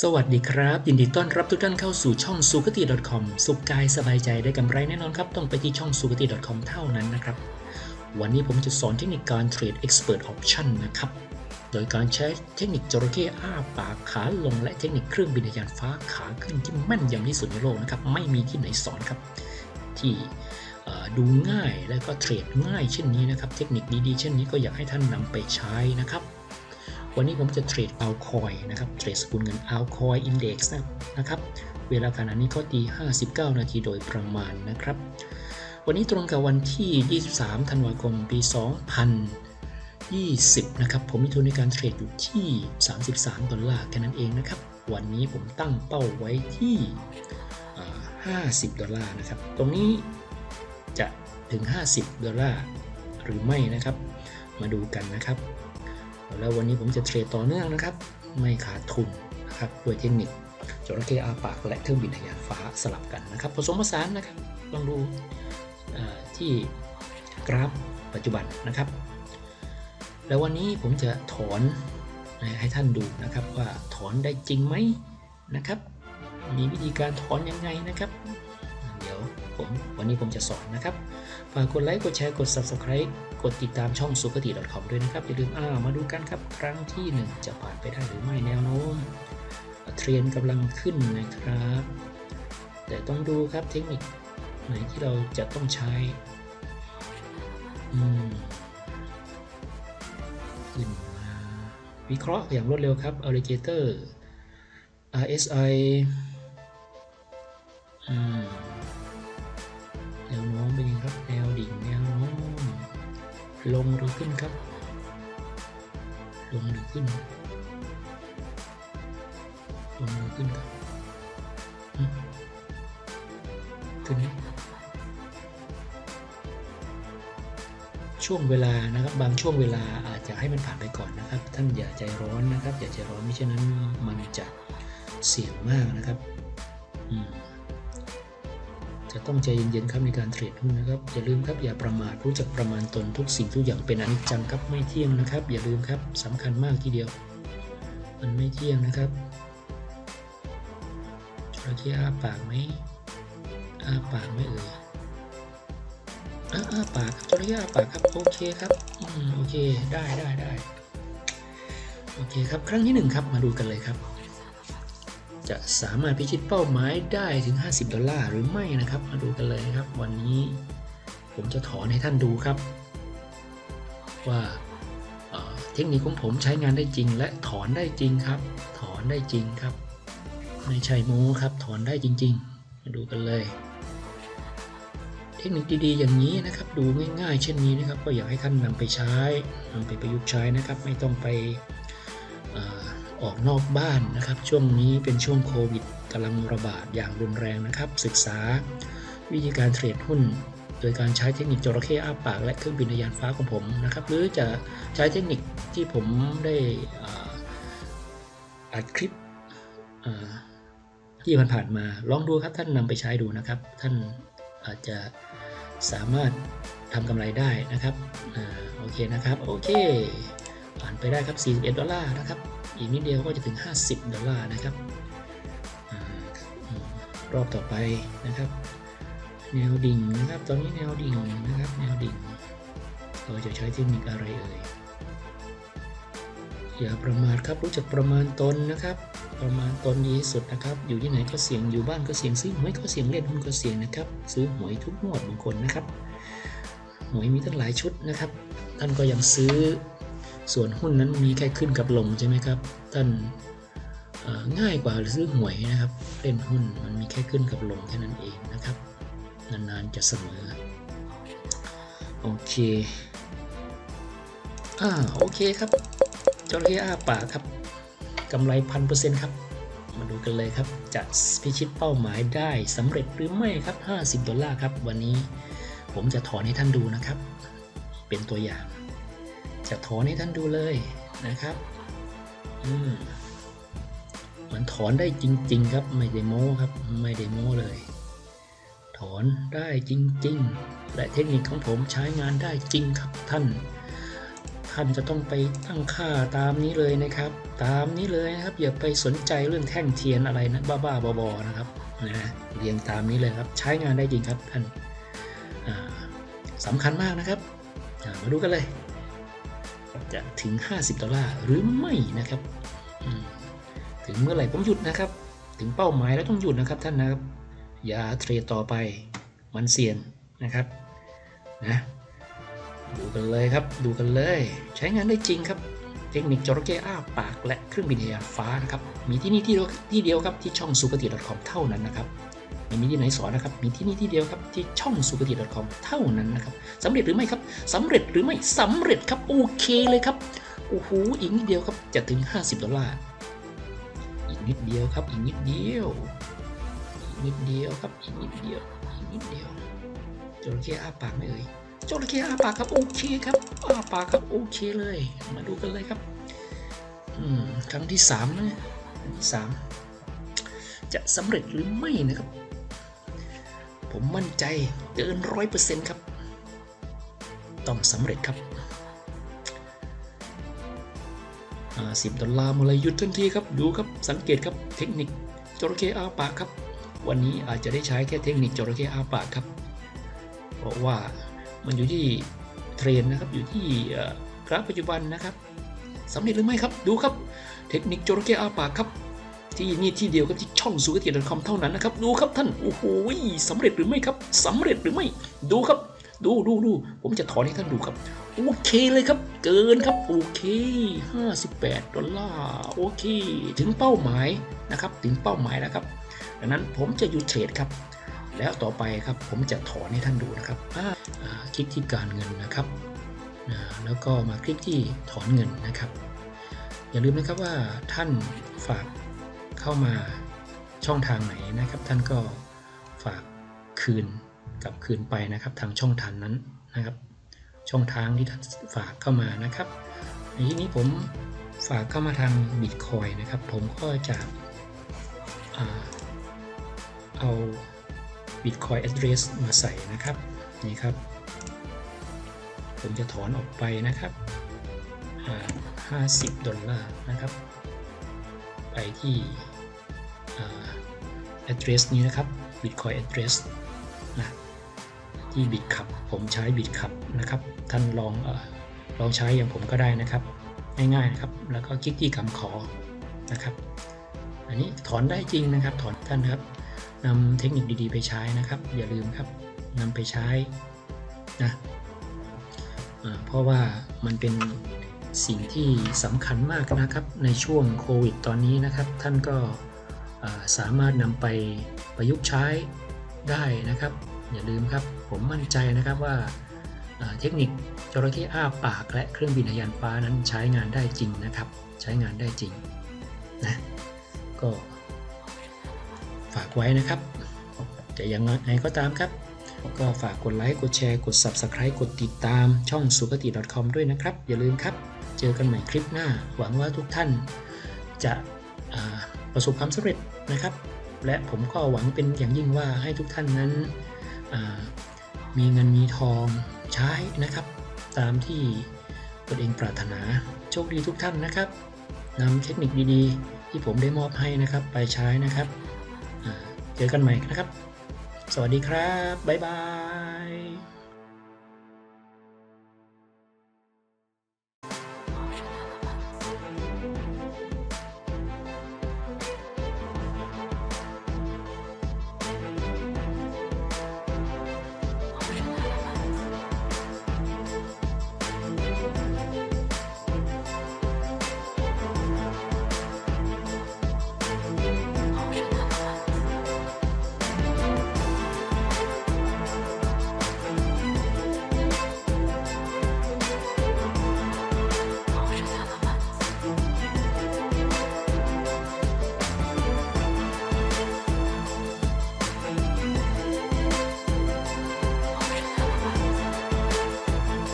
สวัสดีครับ ยินดีต้อนรับทุกท่านเข้าสู่ช่อง s u k a t i c o m สุขกายสบายใจได้กำไรแน่นอนครับ ต้องไปที่ช่อง s u k a t i c o m เท่านั้นนะครับ วันนี้ผมจะสอนเทคนิคการเทรด Expert Option นะครับ โดยการใช้เทคนิคจระเข้อ้าปากขาลง และเทคนิคเครื่องบินยานฟ้าขาขึ้นที่แม่นยำที่สุดในโลกนะครับ ไม่มีที่ไหนสอนครับ ที่ดูง่ายและก็เทรดง่ายเช่นนี้นะครับ เทคนิคดีๆ เช่นนี้ก็อยากให้ท่านนำไปใช้นะครับ วันนี้ผมจะเทรดเอาคอยนะครับ เทรดสกุลเงินเอาคอยอินเด็กซ์นะครับ เวลาขณะนี้ก็ตี 59 นาทีโดยประมาณนะครับ วันนี้ตรงกับวันที่ 23 ธันวาคม ปี 2020 นะครับ ผมมีทุนในการเทรดอยู่ที่ 33 ดอลลาร์แค่นั้นเองนะครับ วันนี้ผมตั้งเป้าไว้ที่ 50 ดอลลาร์นะครับ ตรงนี้จะถึง 50 ดอลลาร์หรือไม่นะครับ มาดูกันนะครับ แล้ววันนี้ผมจะเทรดต่อเนื่องนะครับ ไม่ขาดทุนนะครับด้วยเทคนิคจระเข้อาปากและเครื่องบินทะยานฟ้าสลับกันนะครับ ผสมผสานนะครับลองดูที่กราฟปัจจุบันนะครับ แล้ววันนี้ผมจะถอนให้ท่านดูนะครับว่าถอนได้จริงไหมนะครับ มีวิธีการถอนยังไงนะครับ ผมวันนี้ผมจะสอนนะครับ ฝากกดไลค์ กดแชร์ กด Subscribe กดติดตามช่อง s u k a t i c o m ด้วยนะครับ อย่าลืมอ้ามาดูกันครับ ครั้งที่ 1 จะผ่านไปได้หรือไม่แนวโน้มเทรนกำลังขึ้นนะครับ แต่ต้องดูครับเทคนิคไหนที่เราจะต้องใช้อืมขึ้นมาวิเคราะห์อย่างรวดเร็วครับ Alligator RSI ลงหรือขึ้นครับ ลงหรือขึ้น ลงหรือขึ้นครับขึ้นช่วงเวลานะครับ บางช่วงเวลาอาจจะให้มันผ่านไปก่อนนะครับ ท่านอย่าใจร้อนนะครับ อย่าใจร้อนไม่เช่นนั้นมันจะเสี่ยงมากนะครับ อืม จะต้องใจเย็นๆครับในการเทรดหุ้นนะครับ อย่าลืมครับอย่าประมาทรู้จักประมาณตนทุกสิ่งทุกอย่างเป็นอนิจจังครับไม่เที่ยงนะครับ อย่าลืมครับสำคัญมากทีเดียว มันไม่เที่ยงนะครับจระเข้อ้าปากไหมอ้าปากไหมเอ่ยอ้าอ้าปากจระเข้อ้าปากครับโอเคครับอืมโอเคได้ได้ได้โอเคครับ ครั้งที่หนึ่งครับมาดูกันเลยครับ จะสามารถพิชิตเป้าหมายได้ถึง 50 ดอลลาร์หรือไม่นะครับ มาดูกันเลยครับ วันนี้ผมจะถอนให้ท่านดูครับ ว่าเทคนิคของผมใช้งานได้จริง และถอนได้จริงครับ ถอนได้จริงครับ ไม่ใช่โม้ครับ ถอนได้จริง ๆ มาดูกันเลย เทคนิคดีๆ อย่างนี้นะครับ ดูง่าย ๆ เช่นนี้นะครับ ก็อยากให้ท่านนำไปใช้นำไปประยุกต์ใช้นะครับ ไม่ต้องไปเออกนอกบ้านนะครับ ช่วงนี้เป็นช่วงโควิดกำลังระบาดอย่างรุนแรงนะครับ ศึกษาวิธีการเทรดหุ้น โดยการใช้เทคนิคจระเข้อ้าปาก และเครื่องบินยานฟ้าของผมนะครับ หรือจะใช้เทคนิคที่ผมได้อ่าอัดคลิปที่ผ่านๆมาลองดูครับท่านนำไปใช้ดูนะครับ ท่านอาจจะสามารถทำกำไรได้นะครับอโอเคนะครับ โอเค ผ่านไปได้ครับ 41 ดอลลาร์นะครับ อีกนิดเดียวก็จะถึง 50 ดอลลาร์นะครับอรอบต่อไปนะครับ แนวดิ่งนะครับ ตอนนี้แนวดิ่งนะครับ แนวดิ่ง เราจะใช้เทคนิคอะไรเอ่ย อย่าประมาทครับรู้จักประมาณตนนะครับ ประมาณตนดีที่สุดนะครับ อยู่ที่ไหนก็เสี่ยงอยู่บ้านก็เสี่ยงซื้อหวยก็เสี่ยงเล่นหุ้นก็เสี่ยงนะครับ ซื้อหวยทุกงวดบางคนนะครับหวยมีตั้งหลายชุดนะครับ ท่านก็ยังซื้อ ส่วนหุ้นนั้นมีแค่ขึ้นกับลงใช่ไหมครับ ท่านง่ายกว่าซื้อหวยนะครับ เล่นหุ้นมันมีแค่ขึ้นกับลงแค่นั้นเองนะครับ นานๆจะเสมอ โอเคอ่าโอเคครับจระเข้อ้าปากครับกำไรพันเปอร์เซ็นต์ครับ มาดูกันเลยครับจะพิชิตเป้าหมายได้สำเร็จหรือไม่ครับ 50 ดอลลาร์ครับ วันนี้ผมจะถอนให้ท่านดูนะครับ เป็นตัวอย่าง จะถอนให้ท่านดูเลยนะครับ อืมมันถอนได้จริง ๆ ครับ ไม่ได้โม้ครับ ไม่ได้โม้เลย ถอนได้จริง ๆ และเทคนิคของผมใช้งานได้จริงครับท่าน ท่านจะต้องไปตั้งค่าตามนี้เลยนะครับ ตามนี้เลยนะครับ อย่าไปสนใจเรื่องแท่งเทียนอะไรนะบ้าๆบอๆนะครับนะเรียงตามนี้เลยครับ ใช้งานได้จริงครับท่านสำคัญมากนะครับมาดูกันเลย จะถึง 50 ดอลลาร์หรือไม่นะครับ ถึงเมื่อไหร่ผมหยุดนะครับ ถึงเป้าหมายแล้วต้องหยุดนะครับท่านนะครับ อย่าเทรดต่อไปมันเสี่ยงนะครับนะดูกันเลยครับดูกันเลย ใช้งานได้จริงครับ เทคนิคจระเข้อ้าปากและเครื่องบินทะยฟ้านะครับ มีที่นี่ที่เดียวที่เดียวครับที่ช่องสุกติ .com เท่านั้นนะครับ ไม่มีที่ไหนสอนนะครับ มีที่นี่ที่เดียวครับที่ช่องสุกติ .com เท่านั้นนะครับสำเร็จหรือไม่ครับสำเร็จหรือไม่สำเร็จครับโอเคเลยครับโอ้โหอีกนิดเดียวครับจะถึง 50 ดอลลาร์อีกนิดเดียวครับอีกนิดเดียวอีกนิดเดียวครับอีกนิดเดียวอีกนิดเดียวจระเข้อ้าปากไม่เอ่ยจระเข้อ้าปากครับโอเคครับอ้าปากครับโอเคเลย มาดูกันเลยครับอืมครั้งที่สามนะครั้งที่สามจะสำเร็จหรือไม่นะครับ ผมมั่นใจเกินร้อยเปอร์เซ็นต์ครับ ต้องสำเร็จครับสิบดอลลาร์มาลยหยุดทันทีครับ ดูครับ สังเกตครับ เทคนิคจระเข้อาปากครับ วันนี้อาจจะได้ใช้แค่เทคนิคจระเข้อาปากครับ เพราะว่ามันอยู่ที่เทรนนะครับ อยู่ที่กราฟปัจจุบันนะครับสำเร็จหรือไม่ครับ ดูครับ เทคนิคจระเข้อาปากครับ ที่นี่ที่เดียวกับที่ช่องสุกติ .com เท่านั้นนะครับ ดูครับท่าน โอ้โหสำเร็จหรือไม่ครับสำเร็จหรือไม่ ดูครับ ดูดูดูผมจะถอนให้ท่านดูครับ โอเคเลยครับ เกินครับ โอเค 58 ดอลลาร์ โอเค ถึงเป้าหมายนะครับ ถึงเป้าหมายแล้วครับ ดังนั้นผมจะหยุดเทรดครับ แล้วต่อไปครับผมจะถอนให้ท่านดูนะครับคลิกที่การเงินนะครับแล้วก็มาคลิกที่ถอนเงินนะครับ อย่าลืมนะครับว่าท่านฝาก เข้ามาช่องทางไหนนะครับ ท่านก็ฝากคืนกับคืนไปนะครับ ทางช่องทางนั้นนะครับ ช่องทางที่ท่านฝากเข้ามานะครับในที่นี้ผมฝากเข้ามาทางบิตคอยนะครับ ผมก็จะเอา Bitcoin address มาใส่นะครับนี่ครับ ผมจะถอนออกไปนะครับอ่า50 ดอลลาร์นะครับ ไปที่ address นี้นะครับ Bitcoin address นะที่ Bitcup ผมใช้ Bitcup นะครับ ท่านลองอลองใช้อย่างผมก็ได้นะครับ ง่ายๆนะครับ แล้วก็คลิกที่คำขอนะครับ อันนี้ถอนได้จริงนะครับ ถอนท่านครับนำเทคนิคดีๆ ไปใช้นะครับ อย่าลืมครับนำไปใช้นะเพราะว่ามันเป็น สิ่งที่สำคัญมากนะครับในช่วงโควิดตอนนี้นะครับ ท่านก็สามารถนำไปประยุกต์ใช้ได้นะครับ อย่าลืมครับ ผมมั่นใจนะครับว่าเทคนิคจระเข้อ้าปากและเครื่องบินยานฟ้านั้นใช้งานได้จริงนะครับ ใช้งานได้จริงนะก็ฝากไว้นะครับแต่ยังไงก็ตามครับ ก็ฝากกดไลค์ กดแชร์ กด Subscribe กดติดตามช่องสุกติ .com ด้วยนะครับ อย่าลืมครับ เจอกันใหม่คลิปหน้า หวังว่าทุกท่านจะประสบความสำเร็จนะครับ และผมก็หวังเป็นอย่างยิ่งว่าให้ทุกท่านนั้นมีเงินมีทองใช้นะครับ ตามที่ตนเองปรารถนาโชคดีทุกท่านนะครับนำเทคนิคดีๆ ที่ผมได้มอบให้นะครับไปใช้นะครับเจอกันใหม่นะครับ สวัสดีครับ บ๊ายบาย